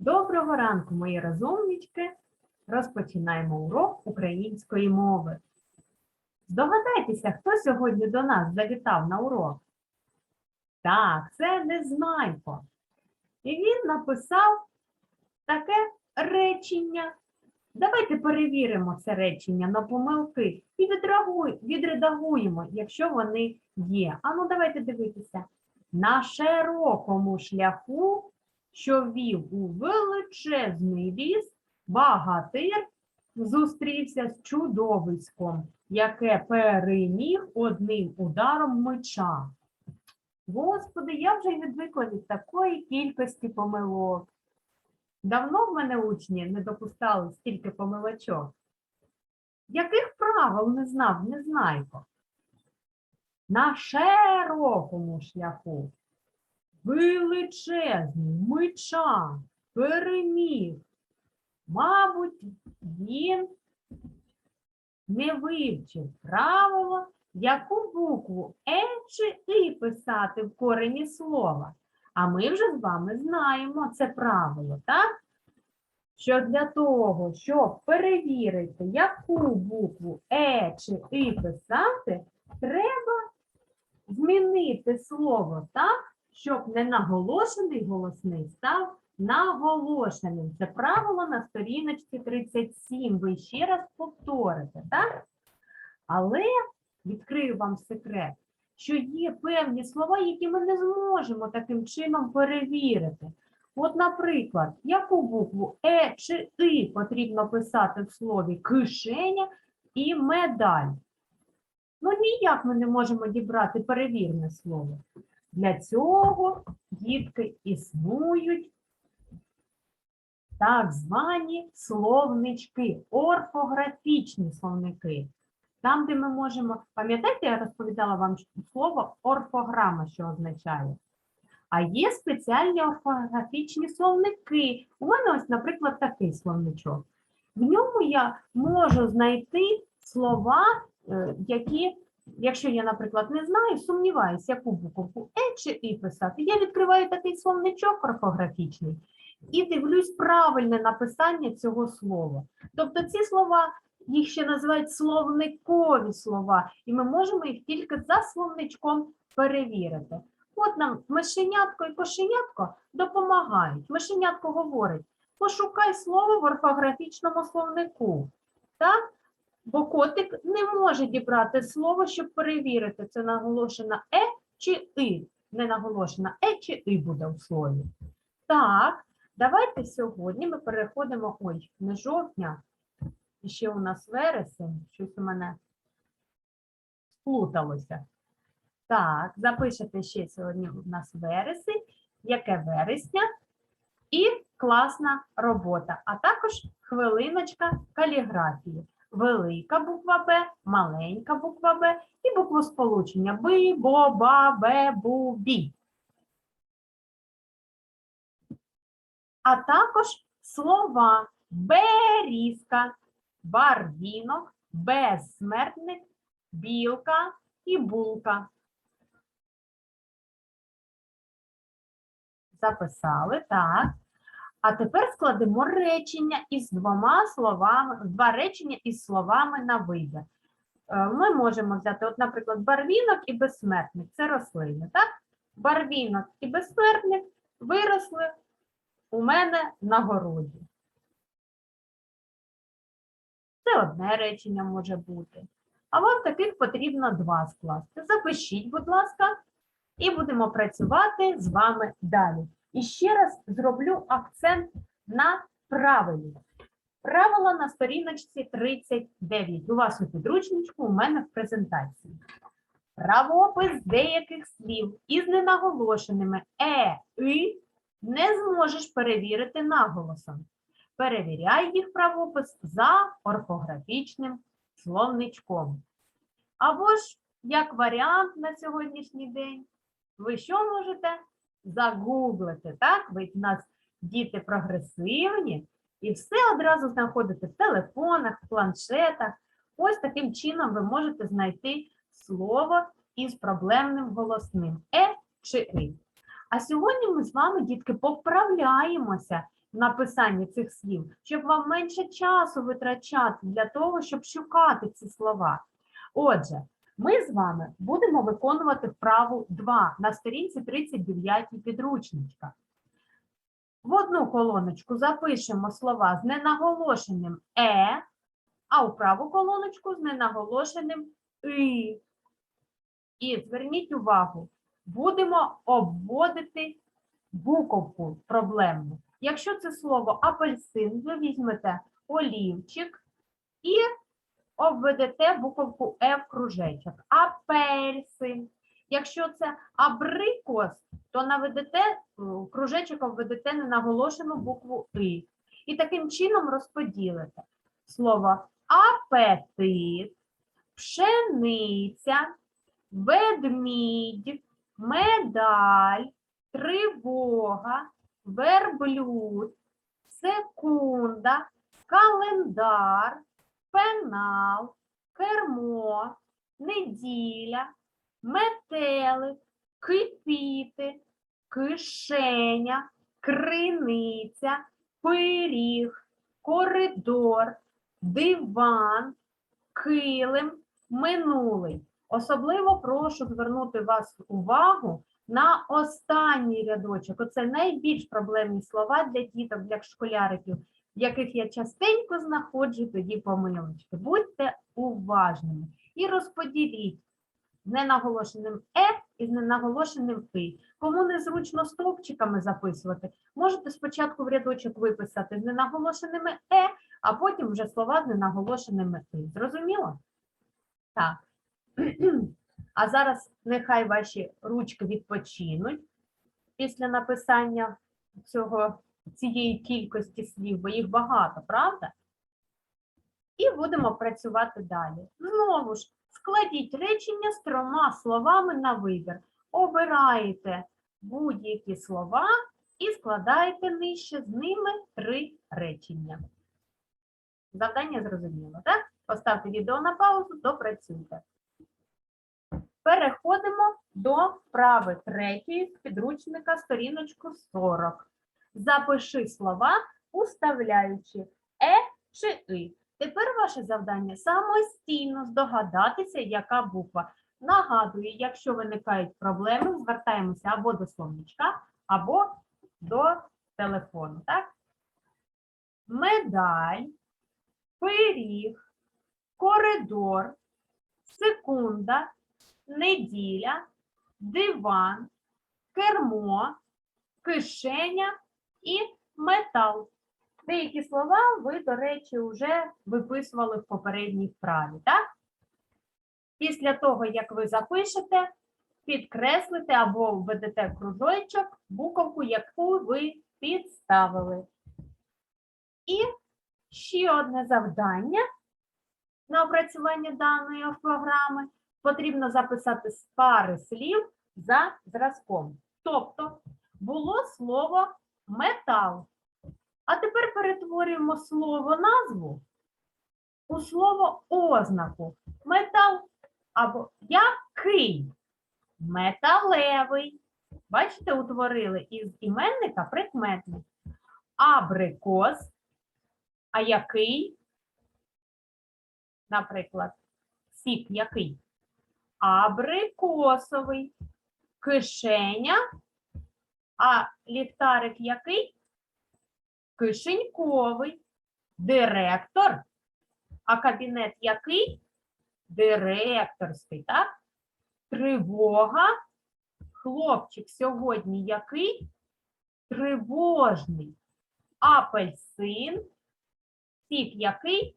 Доброго ранку, мої розумнички. Розпочинаємо урок української мови. Здогадайтеся, хто сьогодні до нас завітав на урок? Так, це Незнайко. І він написав таке речення. Давайте перевіримо це речення на помилки і відредагуємо, якщо вони є. Ану, давайте дивитися. На широкому шляху що вів у величезний ліс, багатир зустрівся з чудовиськом, яке переміг одним ударом меча. Господи, я вже й відвикла від такої кількості помилок. Давно в мене учні не допускали стільки помилочок. Яких правил не знав, не знайко? На широкому шляху величезний меча переміг. Мабуть, він не вивчив правило, яку букву Е чи І писати в корені слова. А ми вже з вами знаємо це правило, так? Що для того, щоб перевірити, яку букву Е чи І писати, треба змінити слово так, щоб не наголошений голосний став наголошеним. Це правило на сторіночці 37. Ви ще раз повторите, так? Але відкрию вам секрет, що є певні слова, які ми не зможемо таким чином перевірити. От, наприклад, яку букву Е чи И потрібно писати в слові кишеня і медаль. Ну, ніяк ми не можемо дібрати перевірне слово. Для цього дітки існують так звані словнички, орфографічні словники. Там, де ми можемо, пам'ятаєте, я розповідала вам слово орфограма, що означає. А є спеціальні орфографічні словники. У мене ось, наприклад, такий словничок. В ньому я можу знайти слова, е, які Якщо я, наприклад, не знаю, сумніваюся, яку букву Е чи І писати, я відкриваю такий словничок орфографічний і дивлюсь правильне написання цього слова. Тобто ці слова, їх ще називають словникові слова, і ми можемо їх тільки за словничком перевірити. От нам мишенятко і кошенятко допомагають. Мишенятко говорить, пошукай слово в орфографічному словнику. Так? Бо котик не може дібрати слово, щоб перевірити, це наголошена е чи и. Не наголошена е чи и буде у слові. Так, давайте сьогодні ми переходимо. Ой, не жовтня. і Ще у нас вересень, щось у мене сплуталося. Так, запишете ще сьогодні у нас вересень, яке вересня і класна робота, а також хвилиночка каліграфії велика буква Б, маленька буква Б і буквосполучення Би, бо, ба, бе, бу, бі. А також слова берізка, барвінок, безсмертник, білка і булка. Записали, так. А тепер складемо речення із двома словами, два речення із словами на вибір. Е, Ми можемо взяти, от, наприклад, барвінок і безсмертник це рослини, так? Барвінок і безсмертник виросли у мене на городі. Це одне речення може бути. А вам таких потрібно два скласти. Запишіть, будь ласка, і будемо працювати з вами далі. І ще раз зроблю акцент на правилі. Правило на сторіночці 39. У вас у підручничку, у мене в презентації. Правопис деяких слів із ненаголошеними е, и не зможеш перевірити наголосом. Перевіряй їх правопис за орфографічним словничком. Або ж, як варіант на сьогоднішній день, ви що можете? Загуглити, так? Ви в нас діти прогресивні, і все одразу знаходите в телефонах, в планшетах. Ось таким чином ви можете знайти слово із проблемним голосним е чи и. А сьогодні ми з вами, дітки, поправляємося написанні цих слів, щоб вам менше часу витрачати для того, щоб шукати ці слова. Отже, ми з вами будемо виконувати вправу 2 на сторінці 39 підручничка. В одну колоночку запишемо слова з ненаголошеним е, а у праву колоночку з ненаголошеним и. І зверніть увагу, будемо обводити буковку проблемну. Якщо це слово апельсин, ви візьмете олівчик і обведете буковку Е в кружечок. Апельсин. Якщо це абрикос, то наведете е, кружечок обведете ненаголошену букву И. І таким чином розподілите слово апетит, пшениця, ведмідь, медаль, тривога, верблюд, секунда, календар, пенал, кермо, неділя, метелик, кипіти, кишеня, криниця, пиріг, коридор, диван, килим, минулий. Особливо прошу звернути вас увагу на останній рядочок. Оце найбільш проблемні слова для діток, для школяриків, в яких я частенько знаходжу тоді помилочки. Будьте уважними і розподіліть з ненаголошеним е і з ненаголошеним «и». Кому незручно стовпчиками записувати, можете спочатку в рядочок виписати з ненаголошеними е, а потім вже слова з ненаголошеними «и». Зрозуміло? Так. А зараз нехай ваші ручки відпочинуть після написання цього, цієї кількості слів, бо їх багато, правда? І будемо працювати далі. Знову ж, складіть речення з трьома словами на вибір. Обираєте будь-які слова і складаєте нижче з ними три речення. Завдання зрозуміло, так? Поставте відео на паузу, допрацюйте. Переходимо до вправи третьої підручника сторіночку 40. Запиши слова, уставляючи е чи и. Тепер ваше завдання самостійно здогадатися, яка буква. Нагадую, якщо виникають проблеми, звертаємося або до словничка, або до телефону. Так? Медаль, пиріг, коридор, секунда, неділя, диван, кермо, кишеня і метал. Деякі слова ви, до речі, вже виписували в попередній вправі, так? Після того, як ви запишете, підкреслите або введете кружочок, буковку, яку ви підставили. І ще одне завдання на опрацювання даної програми потрібно записати з пари слів за зразком. Тобто було слово метал. А тепер перетворюємо слово назву у слово ознаку. Метал або який? Металевий. Бачите, утворили із іменника прикметник. Абрикос. А який? Наприклад, сік який? Абрикосовий. Кишеня. А ліхтарик який? Кишеньковий. Директор. А кабінет який? Директорський, так? Тривога. Хлопчик сьогодні який? Тривожний. Апельсин. Сік який?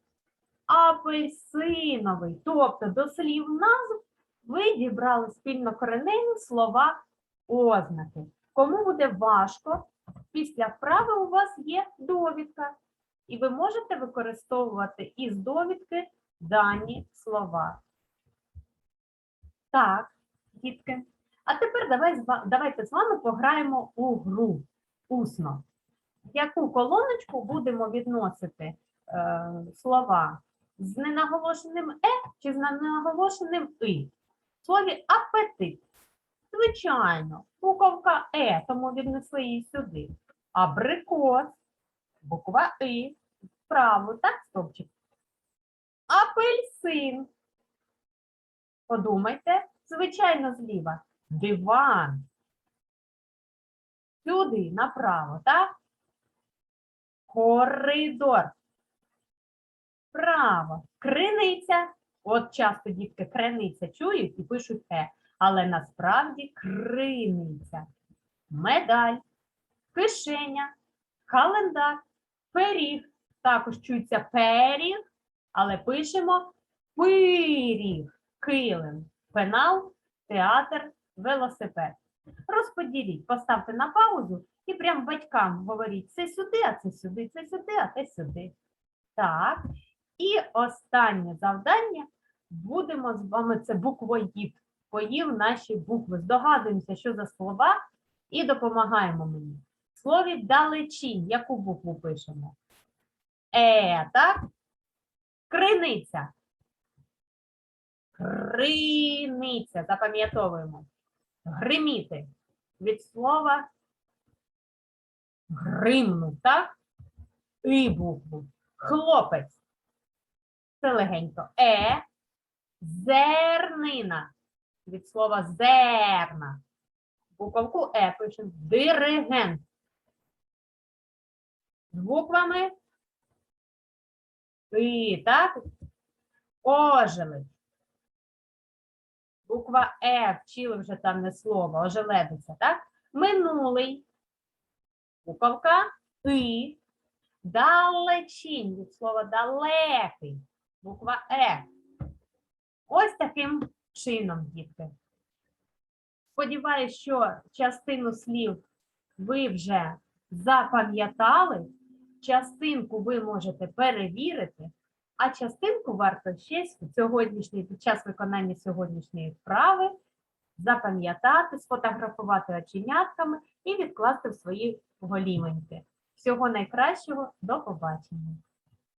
Апельсиновий. Тобто до слів назв ви дібрали спільнокоренені слова ознаки. Кому буде важко, після вправи у вас є довідка, і ви можете використовувати із довідки дані слова. Так, дітки. А тепер давай, давайте з вами пограємо у гру усно. Яку колоночку будемо відносити е, слова з ненаголошеним е чи з ненаголошеним и? В слові апетит. Звичайно, буковка Е, тому віднесли її сюди. Абрикос, Буква И. Вправо, так, стовпчик. Апельсин. Подумайте, звичайно, зліва. Диван. Сюди, направо, так? Коридор. Право. Криниця. От часто дітки криниця чують і пишуть е, але насправді криниця. Медаль, кишеня, календар, пиріг. Також чується пиріг, але пишемо пиріг, килим, пенал, театр, велосипед. Розподіліть, поставте на паузу і прям батькам говоріть це сюди, а це сюди, це сюди, а це сюди. Так. І останнє завдання будемо з вами це буквоїд. Поїв наші букви. Здогадуємося, що за слова, і допомагаємо мені. В слові далечінь. Яку букву пишемо? Е, так? Криниця. Криниця. Запам'ятовуємо. Гриміти. Від слова гримнув, так? І букву. Хлопець. Це легенько. Е. Зернина. Від слова зерна. Буковку Е пишемо. Диригент. З буквами І, так? Ожеледь. Буква Е, вчили вже там не слово, ожеледиця, так? Минулий. Буковка І. Далечінь від слова далекий. Буква Е. Ось таким чином, дітки. Сподіваюсь, що частину слів ви вже запам'ятали, частинку ви можете перевірити, а частинку варто ще сьогоднішній, під час виконання сьогоднішньої вправи запам'ятати, сфотографувати оченятками і відкласти в свої голіменьки. Всього найкращого, до побачення!